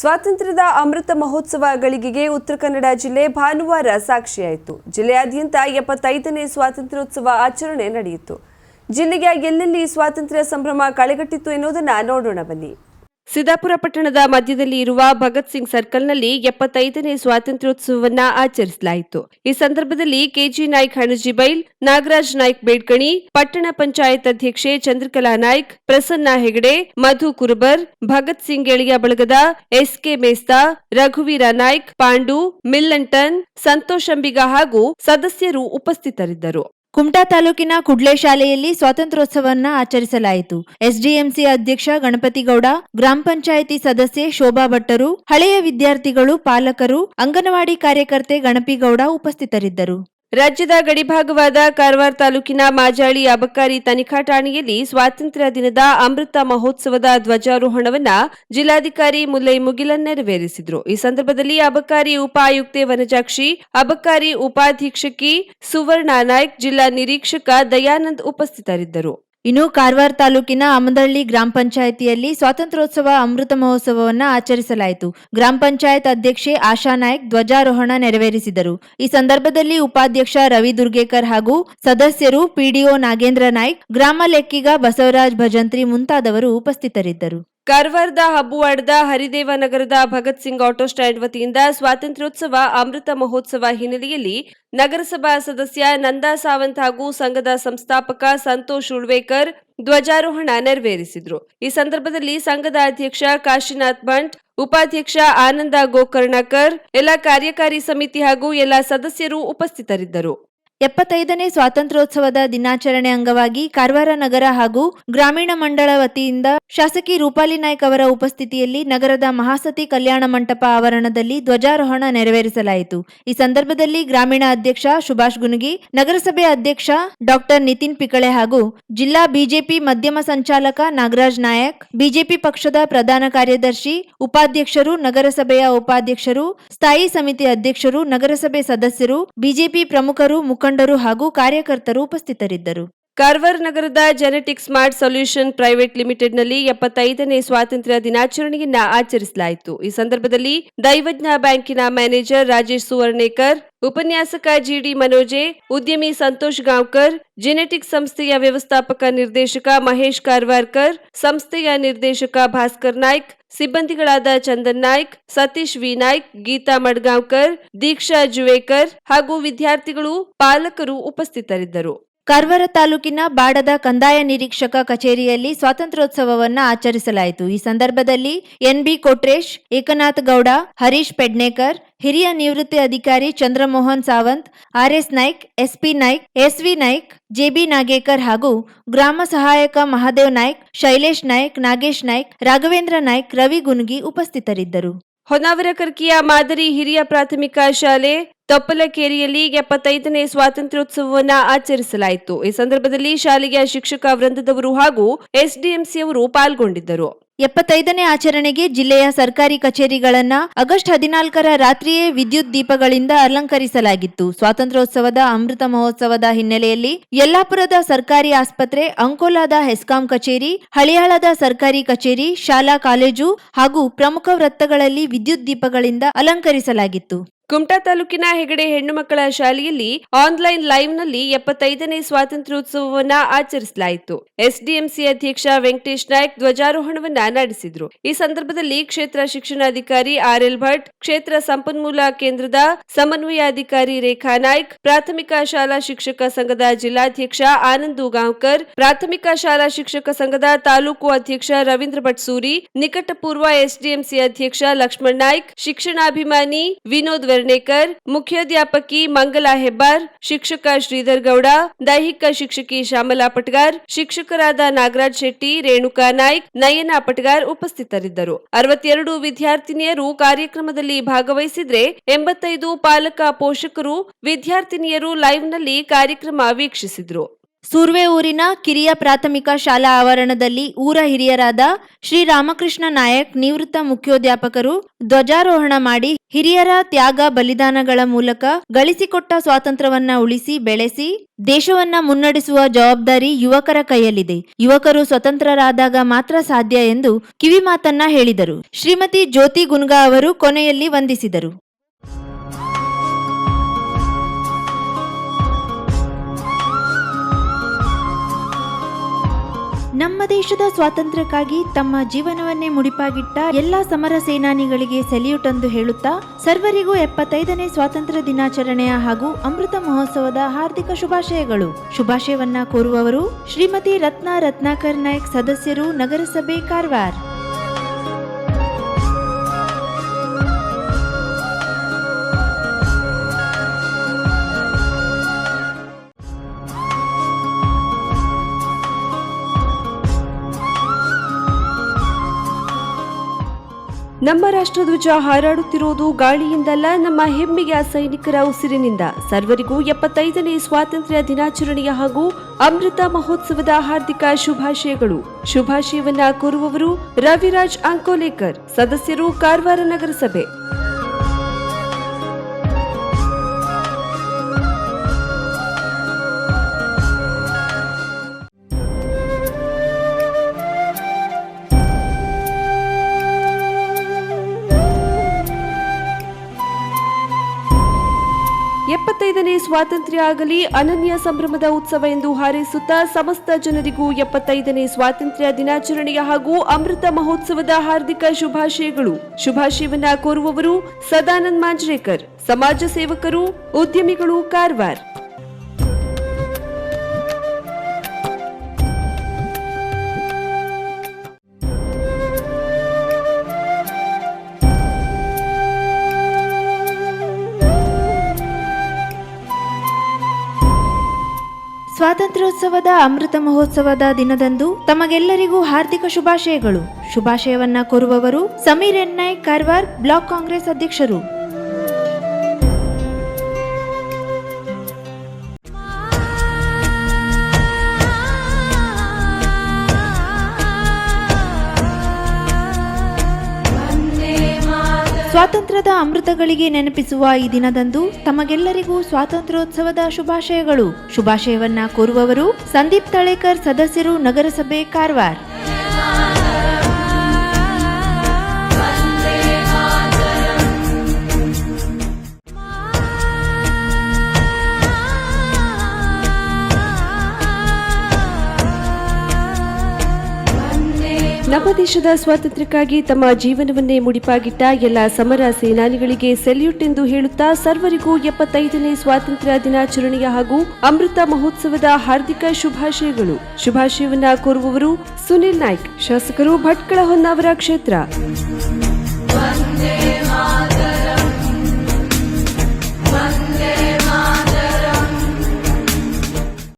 ಸ್ವಾತಂತ್ರ್ಯದ ಅಮೃತ ಮಹೋತ್ಸವ ಗಳಿಗೆಗೆ ಉತ್ತರ ಕನ್ನಡ ಜಿಲ್ಲೆ ಭಾನುವಾರ ಸಾಕ್ಷಿಯಾಯಿತು. ಜಿಲ್ಲೆಯಾದ್ಯಂತ ಎಪ್ಪತ್ತೈದನೇ ಸ್ವಾತಂತ್ರ್ಯೋತ್ಸವ ಆಚರಣೆ ನಡೆಯಿತು. ಜಿಲ್ಲೆಯ ಎಲ್ಲೆಲ್ಲಿ ಸ್ವಾತಂತ್ರ್ಯ ಸಂಭ್ರಮ ಕಳೆಗಟ್ಟಿತ್ತು ಎನ್ನುವುದನ್ನು ನೋಡೋಣ ಬನ್ನಿ. ಸಿದ್ದಾಪುರ ಪಟ್ಟಣದ ಮಧ್ಯದಲ್ಲಿ ಇರುವ ಭಗತ್ ಸಿಂಗ್ ಸರ್ಕಲ್ನಲ್ಲಿ ಎಪ್ಪತ್ತೈದನೇ ಸ್ವಾತಂತ್ರ್ಯೋತ್ಸವವನ್ನ ಆಚರಿಸಲಾಯಿತು. ಈ ಸಂದರ್ಭದಲ್ಲಿ ಕೆಜಿ ನಾಯ್ಕ್ ಹಣಜಿಬೈಲ್ ನಾಗರಾಜ್ ನಾಯ್ಕ್ ಬೇಡ್ಕಣಿ, ಪಟ್ಟಣ ಪಂಚಾಯತ್ ಅಧ್ಯಕ್ಷೆ ಚಂದ್ರಕಲಾ ನಾಯ್ಕ್, ಪ್ರಸನ್ನ ಹೆಗಡೆ, ಮಧು ಕುರುಬರ್, ಭಗತ್ ಸಿಂಗ್ ಎಳೆಯ ಬಳಗದ ಎಸ್ಕೆ ಮೇಸ್ತಾ, ರಘುವೀರ ನಾಯ್ಕ್, ಪಾಂಡು, ಮಿಲ್ಲಂಟನ್, ಸಂತೋಷ್ ಅಂಬಿಗ ಹಾಗೂ ಸದಸ್ಯರು ಉಪಸ್ಥಿತರಿದ್ದರು. ಕುಮಟಾ ತಾಲೂಕಿನ ಕುಡ್ಲೆ ಶಾಲೆಯಲ್ಲಿ ಸ್ವಾತಂತ್ರ್ಯೋತ್ಸವವನ್ನ ಆಚರಿಸಲಾಯಿತು. ಎಸ್ಡಿಎಂಸಿ ಅಧ್ಯಕ್ಷ ಗಣಪತಿಗೌಡ ಗ್ರಾಮ ಪಂಚಾಯಿತಿ ಸದಸ್ಯೆ ಶೋಭಾ ಭಟ್ಟರು, ಹಳೆಯ ವಿದ್ಯಾರ್ಥಿಗಳು, ಪಾಲಕರು, ಅಂಗನವಾಡಿ ಕಾರ್ಯಕರ್ತೆ ಗಣಪಿಗೌಡ ಉಪಸ್ಥಿತರಿದ್ದರು. ರಾಜ್ಯದ ಗಡಿಭಾಗವಾದ ಕಾರವಾರ ತಾಲೂಕಿನ ಮಾಜಾಳಿ ಅಬಕಾರಿ ತನಿಖಾ ಠಾಣೆಯಲ್ಲಿ ಸ್ವಾತಂತ್ರ್ಯ ದಿನದ ಅಮೃತ ಮಹೋತ್ಸವದ ಧ್ವಜಾರೋಹಣವನ್ನ ಜಿಲ್ಲಾಧಿಕಾರಿ ಮುಲ್ಲೈ ಮುಗಿಲನ್ ನೆರವೇರಿಸಿದರು. ಈ ಸಂದರ್ಭದಲ್ಲಿ ಅಬಕಾರಿ ಉಪ ಆಯುಕ್ತೆ ವನಜಾಕ್ಷಿ, ಅಬಕಾರಿ ಉಪಾಧೀಕ್ಷಕಿ ಸುವರ್ಣ ನಾಯ್ಕ್, ಜಿಲ್ಲಾ ನಿರೀಕ್ಷಕ ದಯಾನಂದ್ ಉಪಸ್ಥಿತರಿದ್ದರು. ಇನ್ನು ಕಾರವಾರ ತಾಲೂಕಿನ ಅಮದಳ್ಳಿ ಗ್ರಾಮ ಪಂಚಾಯಿತಿಯಲ್ಲಿ ಸ್ವಾತಂತ್ರ್ಯೋತ್ಸವ ಅಮೃತ ಮಹೋತ್ಸವವನ್ನ ಆಚರಿಸಲಾಯಿತು. ಗ್ರಾಮ ಪಂಚಾಯತ್ ಅಧ್ಯಕ್ಷೆ ಆಶಾ ನಾಯ್ಕ್ ಧ್ವಜಾರೋಹಣ ನೆರವೇರಿಸಿದರು. ಈ ಸಂದರ್ಭದಲ್ಲಿ ಉಪಾಧ್ಯಕ್ಷ ರವಿ ದುರ್ಗೇಕರ್ ಹಾಗೂ ಸದಸ್ಯರು ಪಿಡಿಒ ನಾಗೇಂದ್ರ ನಾಯ್ಕ್, ಗ್ರಾಮ ಲೆಕ್ಕಿಗ ಬಸವರಾಜ್ ಭಜಂತ್ರಿ ಮುಂತಾದವರು ಉಪಸ್ಥಿತರಿದ್ದರು. ಕಾರವಾರದ ಹಬ್ಬುವಾಡದ ಹರಿದೇವ ನಗರದ ಭಗತ್ ಸಿಂಗ್ ಆಟೋ ಸ್ಟ್ಯಾಂಡ್ ವತಿಯಿಂದ ಸ್ವಾತಂತ್ರ್ಯೋತ್ಸವ ಅಮೃತ ಮಹೋತ್ಸವ ಹಿನ್ನೆಲೆಯಲ್ಲಿ ನಗರಸಭಾ ಸದಸ್ಯ ನಂದಾ ಸಾವಂತ್ ಹಾಗೂ ಸಂಘದ ಸಂಸ್ಥಾಪಕ ಸಂತೋಷ್ ಉಳ್ವೇಕರ್ ಧ್ವಜಾರೋಹಣ ನೆರವೇರಿಸಿದ್ರು. ಈ ಸಂದರ್ಭದಲ್ಲಿ ಸಂಘದ ಅಧ್ಯಕ್ಷ ಕಾಶಿನಾಥ್ ಭಂಟ್, ಉಪಾಧ್ಯಕ್ಷ ಆನಂದ ಗೋಕರ್ಣಕರ್, ಎಲ್ಲ ಕಾರ್ಯಕಾರಿ ಸಮಿತಿ ಹಾಗೂ ಎಲ್ಲ ಸದಸ್ಯರು ಉಪಸ್ಥಿತರಿದ್ದರು. ಎಪ್ಪತ್ತೈದನೇ ಸ್ವಾತಂತ್ರ್ಯೋತ್ಸವದ ದಿನಾಚರಣೆ ಅಂಗವಾಗಿ ಕಾರವಾರ ನಗರ ಹಾಗೂ ಗ್ರಾಮೀಣ ಮಂಡಳ ವತಿಯಿಂದ ಶಾಸಕಿ ರೂಪಾಲಿ ನಾಯ್ಕ್ ಅವರ ಉಪಸ್ಥಿತಿಯಲ್ಲಿ ನಗರದ ಮಹಾಸತಿ ಕಲ್ಯಾಣ ಮಂಟಪ ಆವರಣದಲ್ಲಿ ಧ್ವಜಾರೋಹಣ ನೆರವೇರಿಸಲಾಯಿತು. ಈ ಸಂದರ್ಭದಲ್ಲಿ ಗ್ರಾಮೀಣ ಅಧ್ಯಕ್ಷ ಸುಭಾಷ್ ಗುನುಗಿ, ನಗರಸಭೆ ಅಧ್ಯಕ್ಷ ಡಾಕ್ಟರ್ ನಿತಿನ್ ಪಿಕಳೆ ಹಾಗೂ ಜಿಲ್ಲಾ ಬಿಜೆಪಿ ಮಧ್ಯಮ ಸಂಚಾಲಕ ನಾಗರಾಜ್ ನಾಯಕ್, ಬಿಜೆಪಿ ಪಕ್ಷದ ಪ್ರಧಾನ ಕಾರ್ಯದರ್ಶಿ, ಉಪಾಧ್ಯಕ್ಷರು, ನಗರಸಭೆಯ ಉಪಾಧ್ಯಕ್ಷರು, ಸ್ಥಾಯಿ ಸಮಿತಿ ಅಧ್ಯಕ್ಷರು, ನಗರಸಭೆ ಸದಸ್ಯರು, ಬಿಜೆಪಿ ಪ್ರಮುಖರು ಮುಖಂಡರು ಹಾಗೂ ಕಾರ್ಯಕರ್ತರು ಉಪಸ್ಥಿತರಿದ್ದರು. ಕಾರವಾರ ನಗರದ ಜೆನೆಟಿಕ್ ಸ್ಮಾರ್ಟ್ ಸೊಲ್ಯೂಷನ್ ಪ್ರೈವೇಟ್ ಲಿಮಿಟೆಡ್ನಲ್ಲಿ ಎಪ್ಪತ್ತೈದನೇ ಸ್ವಾತಂತ್ರ್ಯ ದಿನಾಚರಣೆಯನ್ನ ಆಚರಿಸಲಾಯಿತು. ಈ ಸಂದರ್ಭದಲ್ಲಿ ದೈವಜ್ಞ ಬ್ಯಾಂಕಿನ ಮ್ಯಾನೇಜರ್ ರಾಜೇಶ್ ಸುವರ್ಣೇಕರ್, ಉಪನ್ಯಾಸಕ ಜಿಡಿ ಮನೋಜೆ, ಉದ್ಯಮಿ ಸಂತೋಷ್ ಗಾಂವ್ಕರ್ ಜೆನೆಟಿಕ್ ಸಂಸ್ಥೆಯ ವ್ಯವಸ್ಥಾಪಕ ನಿರ್ದೇಶಕ ಮಹೇಶ್ ಕಾರ್ವಾರ್ಕರ್, ಸಂಸ್ಥೆಯ ನಿರ್ದೇಶಕ ಭಾಸ್ಕರ್ ನಾಯ್ಕ್, ಸಿಬ್ಬಂದಿಗಳಾದ ಚಂದನ್ ನಾಯ್ಕ್, ಸತೀಶ್ ವಿ. ನಾಯ್ಕ್, ಗೀತಾ ಮಡ್ಗಾಂವ್ಕರ್, ದೀಕ್ಷಾ ಜುವೇಕರ್ ಹಾಗೂ ವಿದ್ಯಾರ್ಥಿಗಳು, ಪಾಲಕರು ಉಪಸ್ಥಿತರಿದ್ದರು. ಕಾರವಾರ ತಾಲೂಕಿನ ಬಾಡದ ಕಂದಾಯ ನಿರೀಕ್ಷಕ ಕಚೇರಿಯಲ್ಲಿ ಸ್ವಾತಂತ್ರ್ಯೋತ್ಸವವನ್ನ ಆಚರಿಸಲಾಯಿತು. ಈ ಸಂದರ್ಭದಲ್ಲಿ ಎನ್ಬಿ ಕೊಟ್ರೇಶ್, ಏಕನಾಥ್ ಗೌಡ, ಹರೀಶ್ ಪೆಡ್ನೇಕರ್, ಹಿರಿಯ ನಿವೃತ್ತಿ ಅಧಿಕಾರಿ Chandramohan Sawant R S Naik S P Naik S V Naik J B Nagekar ಹಾಗೂ ಗ್ರಾಮ ಸಹಾಯಕ ಮಹಾದೇವ್ ನಾಯ್ಕ್, ಶೈಲೇಶ್ ನಾಯ್ಕ್, ನಾಗೇಶ್ ನಾಯ್ಕ್, ರಾಘವೇಂದ್ರ ನಾಯ್ಕ್, ರವಿ ಗುನ್ಗಿ ಉಪಸ್ಥಿತರಿದ್ದರು. ಹೊನ್ನಾವರ ಕರ್ಕಿಯ ಮಾದರಿ ಹಿರಿಯ ಪ್ರಾಥಮಿಕ ಶಾಲೆ ತೊಪ್ಪಲಕೇರಿಯಲ್ಲಿ ಎಪ್ಪತ್ತೈದನೇ ಸ್ವಾತಂತ್ರ್ಯೋತ್ಸವವನ್ನು ಆಚರಿಸಲಾಯಿತು. ಈ ಸಂದರ್ಭದಲ್ಲಿ ಶಾಲೆಯ ಶಿಕ್ಷಕ ವೃಂದದವರು ಹಾಗೂ ಎಸ್ಡಿಎಂಸಿಯವರು ಪಾಲ್ಗೊಂಡಿದ್ದರು. ಎಪ್ಪತ್ತೈದನೇ ಆಚರಣೆಗೆ ಜಿಲ್ಲೆಯ ಸರ್ಕಾರಿ ಕಚೇರಿಗಳನ್ನ ಆಗಸ್ಟ್ ಹದಿನಾಲ್ಕರ ರಾತ್ರಿಯೇ ವಿದ್ಯುತ್ ದೀಪಗಳಿಂದ ಅಲಂಕರಿಸಲಾಗಿತ್ತು. ಸ್ವಾತಂತ್ರ್ಯೋತ್ಸವದ ಅಮೃತ ಮಹೋತ್ಸವದ ಹಿನ್ನೆಲೆಯಲ್ಲಿ ಯಲ್ಲಾಪುರದ ಸರ್ಕಾರಿ ಆಸ್ಪತ್ರೆ, ಅಂಕೋಲಾದ ಹೆಸ್ಕಾಂ ಕಚೇರಿ, ಹಳಿಯಾಳದ ಸರ್ಕಾರಿ ಕಚೇರಿ, ಶಾಲಾ ಕಾಲೇಜು ಹಾಗೂ ಪ್ರಮುಖ ವೃತ್ತಗಳಲ್ಲಿ ವಿದ್ಯುತ್ ದೀಪಗಳಿಂದ ಅಲಂಕರಿಸಲಾಗಿತ್ತು. ಕುಮಟಾ ತಾಲೂಕಿನ ಹೆಗಡೆ ಹೆಣ್ಣು ಮಕ್ಕಳ ಶಾಲೆಯಲ್ಲಿ ಆನ್ಲೈನ್ ಲೈವ್ನಲ್ಲಿ ಎಪ್ಪತ್ತೈದನೇ ಸ್ವಾತಂತ್ರ್ಯೋತ್ಸವವನ್ನ ಆಚರಿಸಲಾಯಿತು. ಎಸ್ಡಿಎಂಸಿ ಅಧ್ಯಕ್ಷ ವೆಂಕಟೇಶ್ ನಾಯ್ಕ್ ಧ್ವಜಾರೋಹಣವನ್ನ ನಡೆಸಿದ್ರು. ಈ ಸಂದರ್ಭದಲ್ಲಿ ಕ್ಷೇತ್ರ ಶಿಕ್ಷಣಾಧಿಕಾರಿ ಆರ್ಎಲ್ ಭಟ್, ಕ್ಷೇತ್ರ ಸಂಪನ್ಮೂಲ ಕೇಂದ್ರದ ಸಮನ್ವಯಾಧಿಕಾರಿ ರೇಖಾ ನಾಯ್ಕ್, ಪ್ರಾಥಮಿಕ ಶಾಲಾ ಶಿಕ್ಷಕ ಸಂಘದ ಜಿಲ್ಲಾಧ್ಯಕ್ಷ ಆನಂದ್ ಗಾಂವ್ಕರ್ ಪ್ರಾಥಮಿಕ ಶಾಲಾ ಶಿಕ್ಷಕ ಸಂಘದ ತಾಲೂಕು ಅಧ್ಯಕ್ಷ ರವೀಂದ್ರ ಭಟ್ ಸೂರಿ ನಿಕಟಪೂರ್ವ ಎಸ್ಡಿಎಂಸಿ ಅಧ್ಯಕ್ಷ ಲಕ್ಷ್ಮಣ್ ನಾಯ್ಕ್, ಶಿಕ್ಷಣಾಭಿಮಾನಿ ವಿನೋದ್ ವರ್ಣೇಕರ್ ಮುಖ್ಯಾಧ್ಯಾಪಕಿ ಮಂಗಲಾ ಹೆಬ್ಬಾರ್, ಶಿಕ್ಷಕ ಶ್ರೀಧರ್ ಗೌಡ, ದೈಹಿಕ ಶಿಕ್ಷಕಿ ಶ್ಯಾಮಲಾ ಪಟ್ಗಾರ್, ಶಿಕ್ಷಕರಾದ ನಾಗರಾಜ್ ಶೆಟ್ಟಿ, ರೇಣುಕಾ ನಾಯ್ಕ್, ನಯನಾ ಪಟ್ಗಾರ್ ಉಪಸ್ಥಿತರಿದ್ದರು. ಅರವತ್ತೆರಡು ವಿದ್ಯಾರ್ಥಿನಿಯರು ಕಾರ್ಯಕ್ರಮದಲ್ಲಿ ಭಾಗವಹಿಸಿದ್ರೆ ಎಂಬತ್ತೈದು ಪಾಲಕ ಪೋಷಕರು ವಿದ್ಯಾರ್ಥಿನಿಯರು ಲೈವ್ನಲ್ಲಿ ಕಾರ್ಯಕ್ರಮ ವೀಕ್ಷಿಸಿದ್ರು. ಸೂರ್ವೆ ಊರಿನ ಕಿರಿಯ ಪ್ರಾಥಮಿಕ ಶಾಲಾ ಆವರಣದಲ್ಲಿ ಊರ ಹಿರಿಯರಾದ ಶ್ರೀ ರಾಮಕೃಷ್ಣ ನಾಯಕ್ ನಿವೃತ್ತ ಮುಖ್ಯೋಧ್ಯಾಪಕರು ಧ್ವಜಾರೋಹಣ ಮಾಡಿ ಹಿರಿಯರ ತ್ಯಾಗ ಬಲಿದಾನಗಳ ಮೂಲಕ ಗಳಿಸಿಕೊಟ್ಟ ಸ್ವಾತಂತ್ರ್ಯವನ್ನ ಉಳಿಸಿ ಬೆಳೆಸಿ ದೇಶವನ್ನ ಮುನ್ನಡೆಸುವ ಜವಾಬ್ದಾರಿ ಯುವಕರ ಕೈಯಲ್ಲಿದೆ. ಯುವಕರು ಸ್ವತಂತ್ರರಾದಾಗ ಮಾತ್ರ ಸಾಧ್ಯ ಎಂದು ಕಿವಿಮಾತನ್ನ ಹೇಳಿದರು. ಶ್ರೀಮತಿ ಜ್ಯೋತಿ ಗುನ್ಗಾ ಅವರು ಕೊನೆಯಲ್ಲಿ ವಂದಿಸಿದರು. ದೇಶದ ಸ್ವಾತಂತ್ರ್ಯಕ್ಕಾಗಿ ತಮ್ಮ ಜೀವನವನ್ನೇ ಮುಡಿಪಾಗಿಟ್ಟ ಎಲ್ಲಾ ಸಮರ ಸೇನಾನಿಗಳಿಗೆ ಸೆಲ್ಯೂಟ್ ಎಂದು ಹೇಳುತ್ತಾ, ಸರ್ವರಿಗೂ ಎಪ್ಪತ್ತೈದನೇ ಸ್ವಾತಂತ್ರ್ಯ ದಿನಾಚರಣೆಯ ಹಾಗೂ ಅಮೃತ ಮಹೋತ್ಸವದ ಹಾರ್ದಿಕ ಶುಭಾಶಯಗಳು. ಶುಭಾಶಯವನ್ನ ಕೋರುವವರು ಶ್ರೀಮತಿ ರತ್ನ ರತ್ನಾಕರ್ ನಾಯಕ್ ಸದಸ್ಯರು ನಗರಸಭೆ ಕಾರವಾರ. ನಮ್ಮ ರಾಷ್ಟ್ರಧ್ವಜ ಹಾರಾಡುತ್ತಿರುವುದು ಗಾಳಿಯಿಂದಲ್ಲ, ನಮ್ಮ ಹೆಮ್ಮೆಯ ಸೈನಿಕರ ಉಸಿರಿನಿಂದ. ಸರ್ವರಿಗೂ ಎಪ್ಪತ್ತೈದನೇ ಸ್ವಾತಂತ್ರ್ಯ ದಿನಾಚರಣೆಯ ಹಾಗೂ ಅಮೃತ ಮಹೋತ್ಸವದ ಹಾರ್ದಿಕ ಶುಭಾಶಯಗಳು. ಶುಭಾಶಯವನ್ನ ಕೋರುವವರು ರವಿರಾಜ್ ಅಂಕೋಲೇಕರ್, ಸದಸ್ಯರು ಕಾರವಾರ ನಗರಸಭೆ. ಸ್ವಾತಂತ್ರ್ಯ ಆಗಲಿ, ಅನನ್ಯ ಸಂಭ್ರಮದ ಉತ್ಸವ ಎಂದು ಹಾರೈಸುತ್ತಾ ಸಮಸ್ತ ಜನರಿಗೂ ಎಪ್ಪತ್ತೈದನೇ ಸ್ವಾತಂತ್ರ್ಯ ದಿನಾಚರಣೆಯ ಹಾಗೂ ಅಮೃತ ಮಹೋತ್ಸವದ ಹಾರ್ದಿಕ ಶುಭಾಶಯಗಳು. ಶುಭಾಶಯವನ್ನ ಕೋರುವವರು ಸದಾನಂದ್ ಮಾಂಜ್ರೇಕರ್. ಸಮಾಜ ಸೇವಕರು, ಉದ್ಯಮಿಗಳು, ಕಾರವಾರ. ಸ್ವಾತಂತ್ರ್ಯೋತ್ಸವದ ಅಮೃತ ಮಹೋತ್ಸವದ ದಿನದಂದು ತಮಗೆಲ್ಲರಿಗೂ ಹಾರ್ದಿಕ ಶುಭಾಶಯಗಳು. ಶುಭಾಶಯವನ್ನ ಕೋರುವವರು ಸಮೀರ್ ಎನ್ ನಾಯ್ಕ್ ಕಾರವಾರ್, ಬ್ಲಾಕ್ ಕಾಂಗ್ರೆಸ್ ಅಧ್ಯಕ್ಷರು. ಸ್ವಾತಂತ್ರ್ಯದ ಅಮೃತಗಳಿಗೆ ನೆನಪಿಸುವ ಈ ದಿನದಂದು ತಮಗೆಲ್ಲರಿಗೂ ಸ್ವಾತಂತ್ರ್ಯೋತ್ಸವದ ಶುಭಾಶಯಗಳು. ಶುಭಾಶಯವನ್ನ ಕೋರುವವರು ಸಂದೀಪ್ ತಳೇಕರ್, ಸದಸ್ಯರು ನಗರಸಭೆ ಕಾರವಾರ. ನಮ್ಮ ದೇಶದ ಸ್ವಾತಂತ್ರ್ಯಕ್ಕಾಗಿ ತಮ್ಮ ಜೀವನವನ್ನೇ ಮುಡಿಪಾಗಿಟ್ಟ ಎಲ್ಲ ಸಮರ ಸೇನಾನಿಗಳಿಗೆ ಸೆಲ್ಯೂಟ್ ಎಂದು ಹೇಳುತ್ತಾ ಸರ್ವರಿಗೂ ಎಪ್ಪತ್ತೈದನೇ ಸ್ವಾತಂತ್ರ್ಯ ದಿನಾಚರಣೆಯ ಹಾಗೂ ಅಮೃತ ಮಹೋತ್ಸವದ ಹಾರ್ದಿಕ ಶುಭಾಶಯಗಳು. ಶುಭಾಶಯವನ್ನ ಕೋರುವವರು ಸುನಿಲ್ ನಾಯ್ಕ್, ಶಾಸಕರು ಭಟ್ಕಳ ಹೊನ್ನಾವರ ಕ್ಷೇತ್ರ.